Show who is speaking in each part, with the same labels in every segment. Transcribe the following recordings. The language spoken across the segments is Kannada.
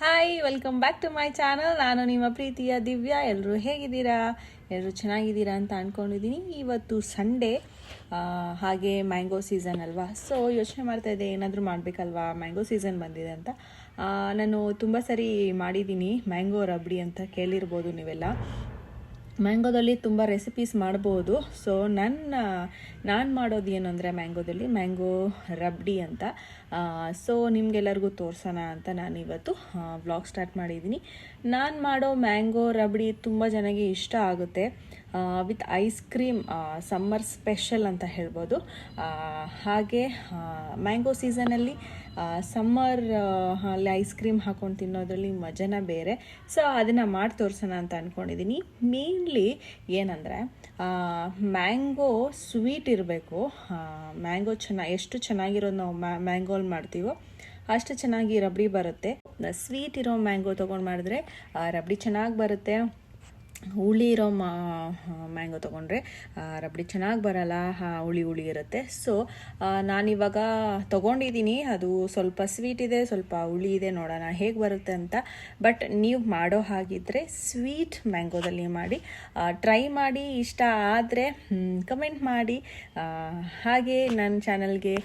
Speaker 1: Hi welcome back to my channel ನಾನು ನಿಮ್ಮ ಪ್ರೀತಿಯ ದಿವ್ಯಾ. ಎಲ್ಲರೂ ಹೇಗಿದ್ದೀರಾ? ಎಲ್ಲರೂ ಚೆನ್ನಾಗಿದ್ದೀರಾ ಅಂತ ಅಂದ್ಕೊಂಡಿದ್ದೀನಿ ಇವತ್ತು ಸಂಡೇ ಹಾಗೆ ಮ್ಯಾಂಗೋ ಸೀಸನ್ ಅಲ್ವಾ? ಸೊ ಯೋಚನೆ ಮಾಡ್ತಾ ಇದ್ದೆ, ಏನಾದರೂ ಮಾಡಬೇಕಲ್ವಾ? ಮ್ಯಾಂಗೋ ಸೀಸನ್ ಬಂದಿದೆ ಅಂತ. ನಾನು ತುಂಬ ಸರಿ ಮಾಡಿದ್ದೀನಿ ಮ್ಯಾಂಗೋ ರಬ್ಡಿ ಅಂತ ಕೇಳಿರ್ಬೋದು ನೀವೆಲ್ಲ. ಮ್ಯಾಂಗೋದಲ್ಲಿ ತುಂಬ ರೆಸಿಪೀಸ್ ಮಾಡ್ಬೋದು. ಸೊ ನನ್ನ, ನಾನು ಮಾಡೋದು ಏನು ಅಂದರೆ ಮ್ಯಾಂಗೋದಲ್ಲಿ ಮ್ಯಾಂಗೋ ರಬ್ಡಿ ಅಂತ. ಸೊ ನಿಮಗೆಲ್ಲರಿಗೂ ತೋರಿಸೋಣ ಅಂತ ನಾನು ಇವತ್ತು ವ್ಲಾಗ್ ಸ್ಟಾರ್ಟ್ ಮಾಡಿದ್ದೀನಿ. ನಾನು ಮಾಡೋ ಮ್ಯಾಂಗೋ ರಬ್ಡಿ ತುಂಬ ಜನಗೆ ಇಷ್ಟ ಆಗುತ್ತೆ. With ice cream summer special ಅಂತ ಹೇಳ್ಬೋದು. ಹಾಗೆ ಮ್ಯಾಂಗೋ ಸೀಸನಲ್ಲಿ ಸಮ್ಮರ್ ಅಲ್ಲಿ ಐಸ್ ಕ್ರೀಮ್ ಹಾಕೊಂಡು ತಿನ್ನೋದ್ರಲ್ಲಿ ಮಜನ ಬೇರೆ. ಸೊ ಅದನ್ನು ಮಾಡಿ ತೋರಿಸೋಣ ಅಂತ ಅಂದ್ಕೊಂಡಿದ್ದೀನಿ ಮೇನ್ಲಿ ಏನಂದರೆ ಮ್ಯಾಂಗೋ ಸ್ವೀಟ್ ಇರಬೇಕು. ಮ್ಯಾಂಗೋ ಚೆನ್ನಾಗಿ ಎಷ್ಟು ಚೆನ್ನಾಗಿರೋದು ನಾವು ಮ್ಯಾಂಗೋಲ್ ಮಾಡ್ತೀವೋ ಅಷ್ಟು ಚೆನ್ನಾಗಿ ರಬಡಿ ಬರುತ್ತೆ. ಸ್ವೀಟ್ ಇರೋ ಮ್ಯಾಂಗೋ ತೊಗೊಂಡು ಮಾಡಿದ್ರೆ ರಬಡಿ ಚೆನ್ನಾಗಿ ಬರುತ್ತೆ. ಹುಳಿ ಇರೋ ಮ್ಯಾಂಗೋ ತೊಗೊಂಡ್ರೆ ರಬ್ಡಿ ಚೆನ್ನಾಗಿ ಬರಲ್ಲ ಹುಳಿ ಹುಳಿ ಇರುತ್ತೆ. ಸೊ ನಾನಿವಾಗ ತೊಗೊಂಡಿದ್ದೀನಿ ಅದು ಸ್ವಲ್ಪ ಸ್ವೀಟ್ ಇದೆ, ಸ್ವಲ್ಪ ಹುಳಿ ಇದೆ, ನೋಡೋಣ ಹೇಗೆ ಬರುತ್ತೆ ಅಂತ. ಬಟ್ ನೀವು ಮಾಡೋ ಹಾಗಿದ್ರೆ ಸ್ವೀಟ್ ಮ್ಯಾಂಗೋದಲ್ಲಿ ಮಾಡಿ ಟ್ರೈ ಮಾಡಿ, ಇಷ್ಟ ಆದರೆ ಕಮೆಂಟ್ ಮಾಡಿ. ಹಾಗೆ ನನ್ನ ಚಾನಲ್ಗೆ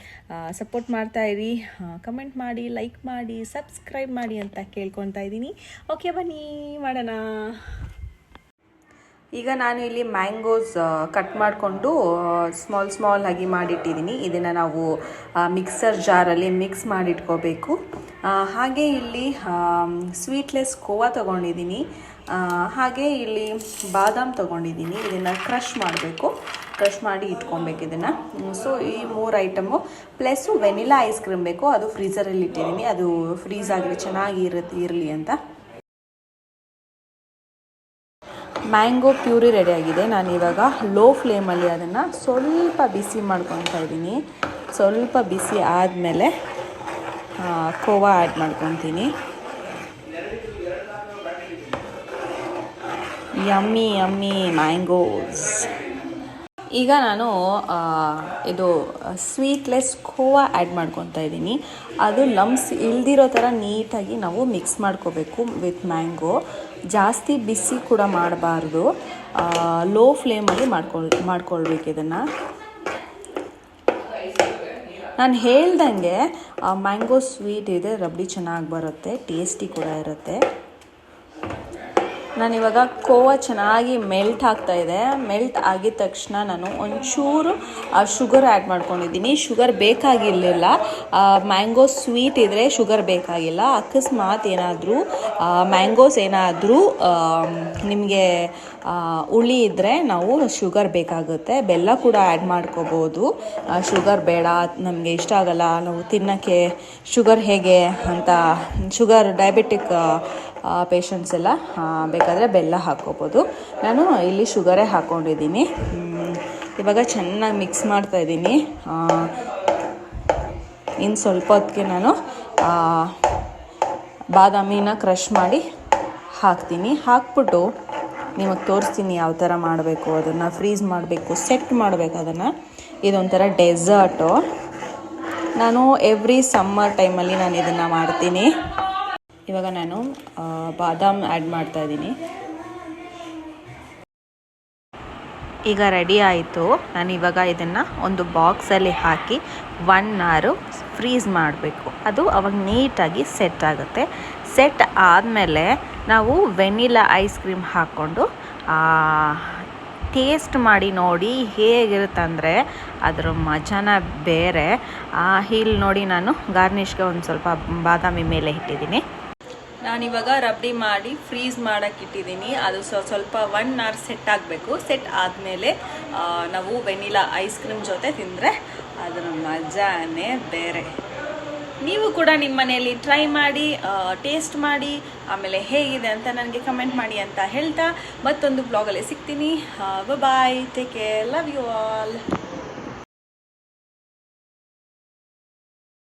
Speaker 1: ಸಪೋರ್ಟ್ ಮಾಡ್ತಾ ಇರಿ. ಕಮೆಂಟ್ ಮಾಡಿ ಲೈಕ್ ಮಾಡಿ ಸಬ್ಸ್ಕ್ರೈಬ್ ಮಾಡಿ ಅಂತ ಕೇಳ್ಕೊತಾ ಇದ್ದೀನಿ. ಓಕೆ ಬನ್ನಿ, ಮಾಡೋಣ. ಈಗ ನಾನು ಇಲ್ಲಿ ಮ್ಯಾಂಗೋಸ್ ಕಟ್ ಮಾಡಿಕೊಂಡು ಸ್ಮಾಲ್ ಸ್ಮಾಲ್ ಆಗಿ ಮಾಡಿಟ್ಟಿದ್ದೀನಿ. ಇದನ್ನು ನಾವು ಮಿಕ್ಸರ್ ಜಾರಲ್ಲಿ ಮಿಕ್ಸ್ ಮಾಡಿಟ್ಕೋಬೇಕು. ಹಾಗೆ ಇಲ್ಲಿ ಸ್ವೀಟ್ಲೆಸ್ ಕೋವಾ ತೊಗೊಂಡಿದ್ದೀನಿ. ಹಾಗೆ ಇಲ್ಲಿ ಬಾದಾಮ್ ತೊಗೊಂಡಿದ್ದೀನಿ. ಇದನ್ನು ಕ್ರಷ್ ಮಾಡಬೇಕು. ಕ್ರಷ್ ಮಾಡಿ ಇಟ್ಕೊಬೇಕು ಇದನ್ನು. ಸೊ ಈ ಮೂರು item plus vanilla ice cream ಬೇಕು. ಅದು ಫ್ರೀಸರಲ್ಲಿ ಇಟ್ಟಿದ್ದೀನಿ. ಅದು ಫ್ರೀಸ್ ಆಗಲಿ ಚೆನ್ನಾಗಿ ಇರುತ್ತೆ ಇರಲಿ ಅಂತ. ಮ್ಯಾಂಗೋ ಪ್ಯೂರಿ ರೆಡಿಯಾಗಿದೆ. ನಾನು ಇವಾಗ ಲೋ ಫ್ಲೇಮಲ್ಲಿ ಅದನ್ನು ಸ್ವಲ್ಪ ಬಿಸಿ ಮಾಡ್ಕೊತಾ ಇದ್ದೀನಿ. ಸ್ವಲ್ಪ ಬಿಸಿ ಆದಮೇಲೆ ಕೋವಾ ಆ್ಯಡ್ ಮಾಡ್ಕೊತೀನಿ ಯಮ್ಮಿ ಯಮ್ಮಿ ಮ್ಯಾಂಗೋಸ್. ಈಗ ನಾನು ಇದು ಸ್ವೀಟ್ಲೆಸ್ ಖೋವಾ ಆ್ಯಡ್ ಮಾಡ್ಕೊತಾ ಇದ್ದೀನಿ. ಅದು ಲಮ್ಸ್ ಇಲ್ದಿರೋ ಥರ ನೀಟಾಗಿ ನಾವು ಮಿಕ್ಸ್ ಮಾಡ್ಕೋಬೇಕು ವಿತ್ ಮ್ಯಾಂಗೋ ಜಾಸ್ತಿ ಬಿಸಿ ಕೂಡ ಮಾಡಬಾರ್ದು. ಲೋ ಫ್ಲೇಮಲ್ಲಿ ಮಾಡ್ಕೊಳ್, ಮಾಡ್ಕೊಳ್ಬೇಕು ಇದನ್ನು. ನಾನು ಹೇಳ್ದಂಗೆ ಮ್ಯಾಂಗೋ ಸ್ವೀಟ್ ಇದೆ, ರಬ್ಡಿ ಚೆನ್ನಾಗಿ ಬರುತ್ತೆ ಟೇಸ್ಟಿ ಕೂಡ ಇರುತ್ತೆ. ನಾನಿವಾಗ ಕೋವಾ ಚೆನ್ನಾಗಿ ಮೆಲ್ಟ್ ಆಗ್ತಾ ಇದೆ. ಮೆಲ್ಟ್ ಆಗಿದ ತಕ್ಷಣ ನಾನು ಒಂಚೂರು ಶುಗರ್ ಆ್ಯಡ್ ಮಾಡ್ಕೊಂಡಿದ್ದೀನಿ. ಶುಗರ್ ಬೇಕಾಗಿರಲಿಲ್ಲ. ಮ್ಯಾಂಗೋ ಸ್ವೀಟ್ ಇದ್ದರೆ ಶುಗರ್ ಬೇಕಾಗಿಲ್ಲ. ಅಕಸ್ಮಾತ್ ಏನಾದರೂ ಮ್ಯಾಂಗೋಸ್ ಏನಾದರೂ ನಿಮಗೆ ಹುಳಿ ಇದ್ದರೆ ನಾವು ಶುಗರ್ ಬೇಕಾಗುತ್ತೆ. ಬೆಲ್ಲ ಕೂಡ ಆ್ಯಡ್ ಮಾಡ್ಕೋಬೋದು. ಶುಗರ್ ಬೇಡ, ನಮಗೆ ಇಷ್ಟ ಆಗಲ್ಲ. ನಾವು ತಿನ್ನೋಕ್ಕೆ ಶುಗರ್ ಹೇಗೆ ಅಂತ, ಶುಗರ್ ಡಯಾಬಿಟಿಕ್ ಪೇಷಂಟ್ಸ್ ಎಲ್ಲ ಬೇಕಾದರೆ ಬೆಲ್ಲ ಹಾಕ್ಕೋಬೋದು. ನಾನು ಇಲ್ಲಿ ಶುಗರೇ ಹಾಕ್ಕೊಂಡಿದ್ದೀನಿ ಇವಾಗ ಚೆನ್ನಾಗಿ ಮಿಕ್ಸ್ ಮಾಡ್ತಾ ಇದ್ದೀನಿ. ಇನ್ನು ಸ್ವಲ್ಪ ಹೊತ್ತಿಗೆ ನಾನು ಬಾದಾಮಿನ ಕ್ರಷ್ ಮಾಡಿ ಹಾಕ್ತೀನಿ. ಹಾಕ್ಬಿಟ್ಟು ನಿಮಗೆ ತೋರಿಸ್ತೀನಿ ಯಾವ ಥರ ಮಾಡಬೇಕು, ಅದನ್ನು ಫ್ರೀಸ್ ಮಾಡಬೇಕು ಸೆಟ್ ಮಾಡಬೇಕು ಅದನ್ನು. ಇದೊಂಥರ ಡೆಸರ್ಟು ನಾನು ಎವ್ರಿ ಸಮ್ಮರ್ ಟೈಮಲ್ಲಿ ನಾನು ಇದನ್ನು ಮಾಡ್ತೀನಿ. ಇವಾಗ ನಾನು ಬಾದಾಮ್ ಆ್ಯಡ್ ಮಾಡ್ತಾ ಇದ್ದೀನಿ. ಈಗ ರೆಡಿ ಆಯಿತು. ನಾನು ಇವಾಗ ಇದನ್ನು ಒಂದು ಬಾಕ್ಸಲ್ಲಿ ಹಾಕಿ ಒನ್ ಅವರು ಫ್ರೀಸ್ ಮಾಡಬೇಕು. ಅದು ಅವಾಗ ನೀಟಾಗಿ ಸೆಟ್ ಆಗುತ್ತೆ. ಸೆಟ್ ಆದಮೇಲೆ ನಾವು ವೆನಿಲಾ ಐಸ್ ಕ್ರೀಮ್ ಹಾಕ್ಕೊಂಡು ಟೇಸ್ಟ್ ಮಾಡಿ ನೋಡಿ ಹೇಗಿರುತ್ತೆ ಅಂದರೆ ಅದರ ಮಜಾನ ಬೇರೆ. ಇಲ್ಲಿ ನೋಡಿ ನಾನು ಗಾರ್ನಿಷ್ಗೆ ಒಂದು ಸ್ವಲ್ಪ ಬಾದಾಮಿ ಮೇಲೆ ಇಟ್ಟಿದ್ದೀನಿ. ನಾನಿವಾಗ ರಬ್ಡಿ ಮಾಡಿ ಫ್ರೀಸ್ ಮಾಡೋಕ್ಕಿಟ್ಟಿದ್ದೀನಿ. ಅದು ಸ್ವ- ಸ್ವಲ್ಪ ಒನ್ ಅವರ್ ಸೆಟ್ ಆಗಬೇಕು. ಸೆಟ್ ಆದಮೇಲೆ ನಾವು ವೆನಿಲಾ ಐಸ್ ಕ್ರೀಮ್ ಜೊತೆ ತಿಂದರೆ ಅದರ ಮಜಾನೇ ಬೇರೆ. ನೀವು ಕೂಡ ನಿಮ್ಮ ಮನೆಯಲ್ಲಿ ಟ್ರೈ ಮಾಡಿ ಟೇಸ್ಟ್ ಮಾಡಿ, ಆಮೇಲೆ ಹೇಗಿದೆ ಅಂತ ನನಗೆ ಕಮೆಂಟ್ ಮಾಡಿ ಅಂತ ಹೇಳ್ತಾ ಮತ್ತೊಂದು ಬ್ಲಾಗಲ್ಲಿ ಸಿಗ್ತೀನಿ. Bye take care love you all